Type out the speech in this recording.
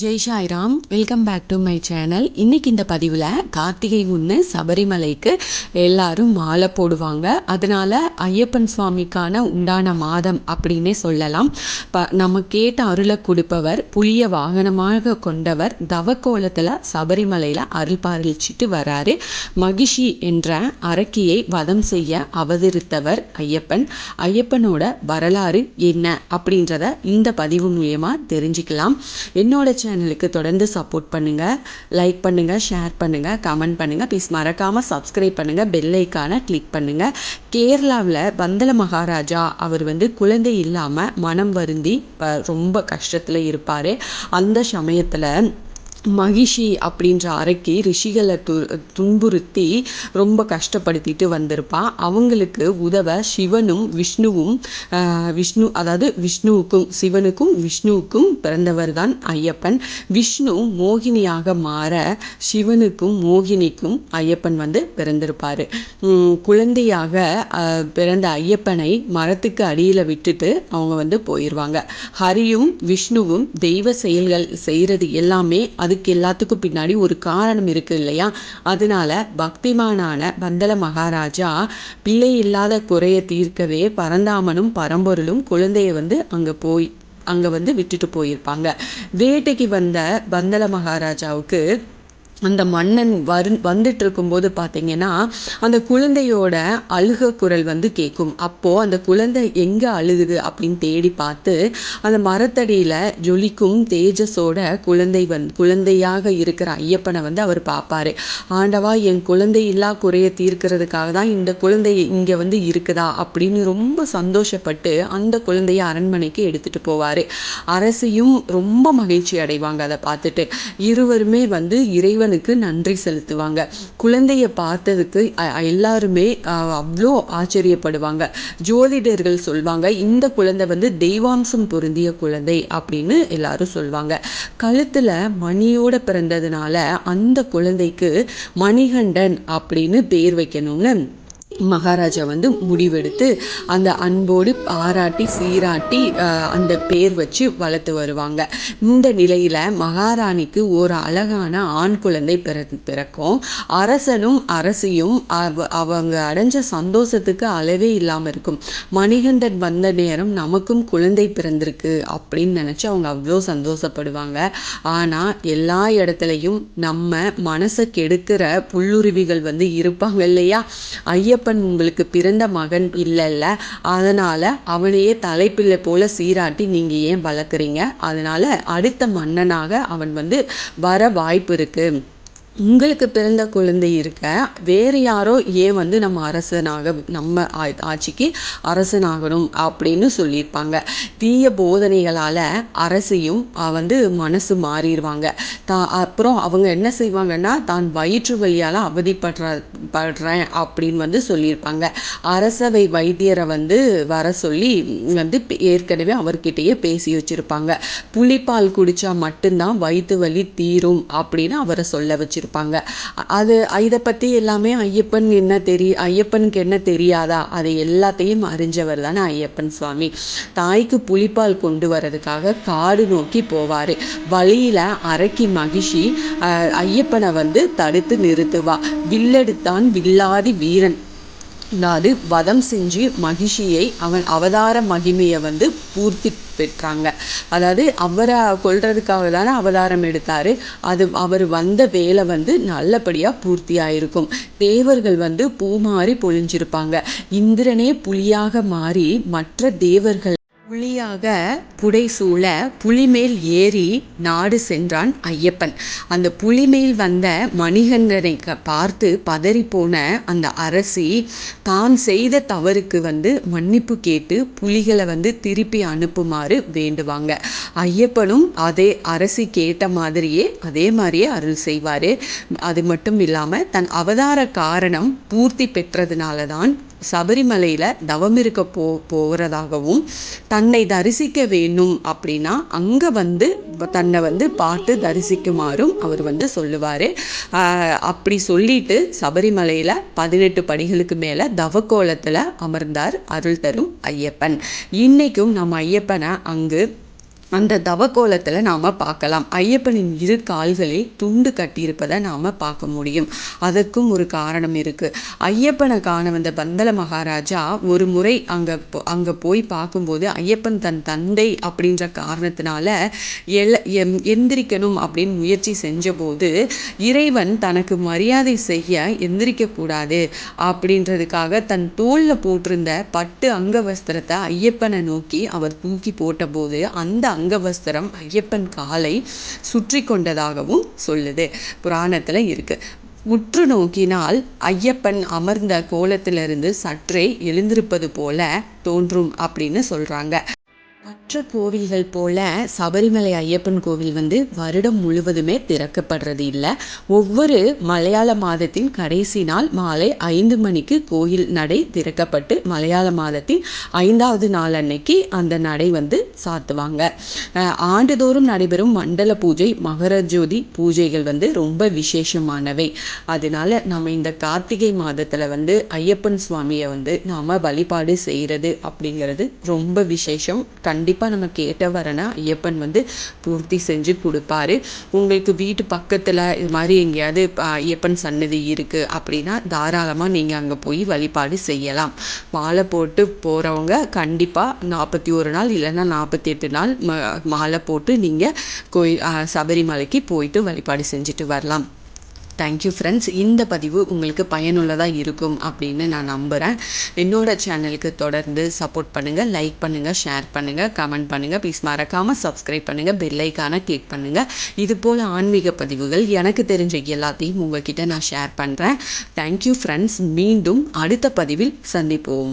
Jai Sairam welcome back to my channel இன்றைக்கி இந்த பதிவில் கார்த்திகை ஒன்று சபரிமலைக்கு எல்லாரும் மாலை போடுவாங்க. அதனால் ஐயப்பன் சுவாமிக்கான உண்டான மாதம் அப்படின்னே சொல்லலாம். ப நம்ம கேட்ட அருளை கொடுப்பவர் புளிய வாகனமாக கொண்டவர் தவக்கோலத்தில் சபரிமலையில் அருள் பாலிச்சிட்டு வராரு. மகிஷி என்ற அரக்கியை வதம் செய்ய அவதரித்தவர் ஐயப்பன். ஐயப்பனோட வரலாறு என்ன அப்படின்றத இந்த பதிவு மூலியமாக தெரிஞ்சுக்கலாம். என்னோட சேனலுக்கு தொடர்ந்து சப்போர்ட் பண்ணுங்கள் லைக் பண்ணுங்கள் ஷேர் பண்ணுங்கள் கமெண்ட் பண்ணுங்கள் ப்ளீஸ் மறக்காமல் சப்ஸ்கிரைப் பண்ணுங்கள் பெல் ஐக்கானை கிளிக் பண்ணுங்கள் கேரளாவில் பந்தல மகாராஜா அவர் வந்து குழந்தை இல்லாமல் மனம் வருந்தி ரொம்ப கஷ்டத்தில் இருப்பார். அந்த சமயத்தில் மகிஷி அப்படின்ற அறைக்கு ரிஷிகளை து துன்புறுத்தி ரொம்ப கஷ்டப்படுத்திட்டு வந்திருப்பான் அவங்களுக்கு உதவ சிவனும் விஷ்ணுவும் விஷ்ணு அதாவது விஷ்ணுவுக்கும் சிவனுக்கும் விஷ்ணுவுக்கும் பிறந்தவர் தான் ஐயப்பன். விஷ்ணு மோகினியாக மாற சிவனுக்கும் மோகினிக்கும் ஐயப்பன் வந்து பிறந்திருப்பார். குழந்தையாக பிறந்த ஐயப்பனை மரத்துக்கு அடியில் விட்டுட்டு அவங்க வந்து போயிடுவாங்க ஹரியும் விஷ்ணுவும் தெய்வ செயல்கள் செய்கிறது எல்லாமே அது அதுக்கு எல்லாத்துக்கும் பின்னாடி ஒரு காரணம் இருக்குது இல்லையா? அதனால பக்திமானான பந்தல மகாராஜா பிள்ளை இல்லாத குறையை தீர்க்கவே பரந்தாமனும் பரம்பொருளும் குழந்தைய வந்து அங்கே போய் அங்கே வந்து விட்டுட்டு போயிருப்பாங்க. வேட்டைக்கு வந்த பந்தல மகாராஜாவுக்கு அந்த மன்னன் வரு வந்துட்டு இருக்கும்போது பார்த்தீங்கன்னா அந்த குழந்தையோட அழுக குரல் வந்து கேட்கும் அப்போது அந்த குழந்தை எங்கே அழுகுது அப்படின்னு தேடி பார்த்து அந்த மரத்தடியில் ஜொலிக்கும் தேஜஸோட குழந்தை வந் குழந்தையாக இருக்கிற ஐயப்பனை வந்து அவர் பார்ப்பாரு ஆண்டவா என் குழந்தை இல்லா குறைய தீர்க்கிறதுக்காக தான் இந்த குழந்தை இங்கே வந்து இருக்குதா? அப்படின்னு ரொம்ப சந்தோஷப்பட்டு அந்த குழந்தைய அரண்மனைக்கு எடுத்துகிட்டு போவார். அரசியும் ரொம்ப மகிழ்ச்சி அடைவாங்க அதை பார்த்துட்டு. இருவருமே வந்து இறைவன் இறைவனுக்கு நன்றி செலுத்துவாங்க. குழந்தைய பார்த்ததுக்கு எல்லாருமே அவ்வளோ ஆச்சரியப்படுவாங்க. ஜோதிடர்கள் சொல்வாங்க இந்த குழந்தை வந்து தெய்வாம்சம் பொருந்திய குழந்தை அப்படின்னு எல்லாரும் சொல்லுவாங்க கழுத்தில் மணியோட பிறந்ததுனால அந்த குழந்தைக்கு மணிகண்டன் அப்படின்னு பேர் வைக்கணும்னு மகாராஜா வந்து முடிவெடுத்து அந்த அன்போடு பாராட்டி சீராட்டி அந்த பேர் வச்சு வளர்த்து வருவாங்க. இந்த நிலையில் மகாராணிக்கு ஒரு அழகான ஆண் குழந்தை பிற பிறக்கும். அரசனும் அரசியும் அவங்க அடைஞ்ச சந்தோஷத்துக்கு அளவே இல்லாமல் இருக்கும். மணிகண்டன் வந்த நேரம் நமக்கும் குழந்தை பிறந்திருக்கு அப்படின்னு நினச்சி அவங்க அவ்வளோ சந்தோஷப்படுவாங்க. ஆனால் எல்லா இடத்துலையும் நம்ம மனசை கெடுக்கிற புல்லுருவிகள் வந்து இருப்பாங்க இல்லையா? ஐயப்ப ஐயப்பன் உங்களுக்கு பிறந்த மகன் இல்லைல்ல. அதனால் அவனையே தலைப்பிள்ளை போல சீராட்டி நீங்கள் ஏன் வளர்க்குறீங்க? அதனால் அடுத்த மன்னனாக அவன் வந்து வர வாய்ப்பு இருக்குது உங்களுக்கு பிறந்த குழந்தை இருக்க வேறு யாரோ ஏன் வந்து நம்ம அரசனாக நம்ம ஆட்சிக்கு அரசனாகணும் அப்படின்னு சொல்லியிருப்பாங்க. தீய போதனைகளால் அரசியும் வந்து மனசு மாறிடுவாங்க. தா அப்புறம் அவங்க என்ன செய்வாங்கன்னா தான் வயிற்று வழியால் அவதிப்படுற படுறேன் அப்படின்னு வந்து சொல்லியிருப்பாங்க. அரசவை வைத்தியரை வந்து வர சொல்லி வந்து ஏற்கனவே அவர்கிட்டயே பேசி வச்சுருப்பாங்க. புளிப்பால் குடித்தா மட்டும்தான் வயிற்று வலி தீரும் அப்படின்னு அவரை சொல்ல வச்சு வச்சுருப்பாங்க. அது இதை பற்றி எல்லாமே ஐயப்பன் என்ன தெரிய ஐயப்பனுக்கு என்ன தெரியாதா? அதை எல்லாத்தையும் அறிஞ்சவர் தானே ஐயப்பன் சுவாமி. தாய்க்கு புலிப்பால் கொண்டு வர்றதுக்காக காடு நோக்கி போவார். வழியில் அரக்கி மகிழ்ச்சி ஐயப்பனை வந்து தடுத்து நிறுத்துவா. வில்லெடுத்தான் வில்லாதி வீரன். அதாவது வதம் செஞ்சு மகிழ்ச்சியை அவன் அவதார மகிமையை வந்து பூர்த்தி போயிருக்காங்க அதாவது அவரை கொள்றதுக்காக தானே அவதாரம் எடுத்தார். அது அவர் வந்த வேலை வந்து நல்லபடியாக பூர்த்தி ஆயிருக்கும் தேவர்கள் வந்து பூ மாறி பொழிஞ்சிருப்பாங்க. இந்திரனே புலியாக மாறி மற்ற தேவர்கள் புலியாக புடைசூழ புலிமேல் ஏறி நாடு சென்றான் ஐயப்பன். அந்த புலிமேல் வந்த மணிகண்டனை பார்த்து பதறிப்போன அந்த அரசி தான் செய்த தவறுக்கு வந்து மன்னிப்பு கேட்டு புலிகளை வந்து திருப்பி அனுப்புமாறு வேண்டுவாங்க. ஐயப்பனும் அதே அரசி கேட்ட மாதிரியே அதே மாதிரியே அருள் செய்வார். அது மட்டும் இல்லாமல் தன் அவதார காரணம் பூர்த்தி பெற்றதுனால தான் சபரிமலையில் தவம் இருக்க போ போகிறதாகவும் தன்னை தரிசிக்க வேணும் அப்படின்னா அங்கே வந்து தன்னை வந்து பார்த்து தரிசிக்குமாறும் அவர் வந்து சொல்லுவார். அப்படி சொல்லிட்டு சபரிமலையில் பதினெட்டு படிகளுக்கு மேலே தவக்கோலத்தில் அமர்ந்தார் அருள் தரும் ஐயப்பன். இன்றைக்கும் நம்ம ஐயப்பனை அங்கு அந்த தவக்கோலத்தில் நாம் பார்க்கலாம். ஐயப்பனின் இரு கால்களில் துண்டு கட்டியிருப்பதை நாம் பார்க்க முடியும். அதற்கும் ஒரு காரணம் இருக்குது ஐயப்பனை காண வந்த பந்தல மகாராஜா ஒரு முறை அங்கே அங்கே போய் பார்க்கும்போது ஐயப்பன் தன் தந்தை அப்படின்ற காரணத்தினால எல எந்திரிக்கணும் அப்படின்னு முயற்சி செஞ்சபோது இறைவன் தனக்கு மரியாதை செய்ய எந்திரிக்கக்கூடாது அப்படின்றதுக்காக தன் தோளில் போட்டிருந்த பட்டு அங்கவஸ்திரத்தை ஐயப்பனை நோக்கி அவர் தூக்கி போட்டபோது அந்த அங்கவஸ்திரம் ஐயப்பன் காலை சுற்றி கொண்டதாகவும் சொல்லுது. புராணத்தில் இருக்கு. உற்று நோக்கினால் ஐயப்பன் அமர்ந்த கோலத்திலிருந்து சற்றே எழுந்திருப்பது போல தோன்றும் அப்படின்னு சொல்றாங்க. மற்ற கோவில்கள் போல சபரிமலை ஐயப்பன் கோவில் வந்து வருடம் முழுவதுமே திறக்கப்படுறது இல்லை. ஒவ்வொரு மலையாள மாதத்தின் கடைசி நாள் மாலை ஐந்து மணிக்கு கோயில் நடை திறக்கப்பட்டு மலையாள மாதத்தின் ஐந்தாவது நாள் அன்னைக்கு அந்த நடை வந்து சாத்துவாங்க. ஆண்டுதோறும் நடைபெறும் மண்டல பூஜை மகர ஜோதி பூஜைகள் வந்து ரொம்ப விசேஷமானவை. அதனால நம்ம இந்த கார்த்திகை மாதத்தில் வந்து ஐயப்பன் சுவாமியை வந்து நாம் வழிபாடு செய்கிறது அப்படிங்கிறது ரொம்ப விசேஷம். கண்டிப்பாக நம்ம கேட்ட வரனா ஐயப்பன் வந்து பூர்த்தி செஞ்சு கொடுப்பாரு. உங்களுக்கு வீட்டு பக்கத்தில் இது மாதிரி எங்கேயாவது ஐயப்பன் சன்னதி இருக்குது அப்படின்னா தாராளமாக நீங்கள் அங்கே போய் வழிபாடு செய்யலாம். மாலை போட்டு போகிறவங்க கண்டிப்பாக நாற்பத்தி ஒரு நாள் இல்லைன்னா நாற்பத்தி எட்டு நாள் மாலை போட்டு நீங்கள் கோயில் சபரிமலைக்கு போயிட்டு வழிபாடு செஞ்சுட்டு வரலாம். தேங்க்யூ ஃப்ரெண்ட்ஸ் இந்த பதிவு உங்களுக்கு பயனுள்ளதாக இருக்கும் அப்படின்னு நான் நம்புகிறேன் என்னோடய சேனலுக்கு தொடர்ந்து சப்போர்ட் பண்ணுங்கள் லைக் பண்ணுங்கள் ஷேர் பண்ணுங்கள் கமெண்ட் பண்ணுங்கள் ப்ளீஸ் மறக்காமல் சப்ஸ்கிரைப் பண்ணுங்கள் பெல்லைக்கான கிளிக் பண்ணுங்கள் இது போல் ஆன்மீக பதிவுகள் எனக்கு தெரிஞ்ச எல்லாத்தையும் உங்ககிட்ட நான் ஷேர் பண்ணுறேன் தேங்க்யூ ஃப்ரெண்ட்ஸ் மீண்டும் அடுத்த பதிவில் சந்திப்போம்.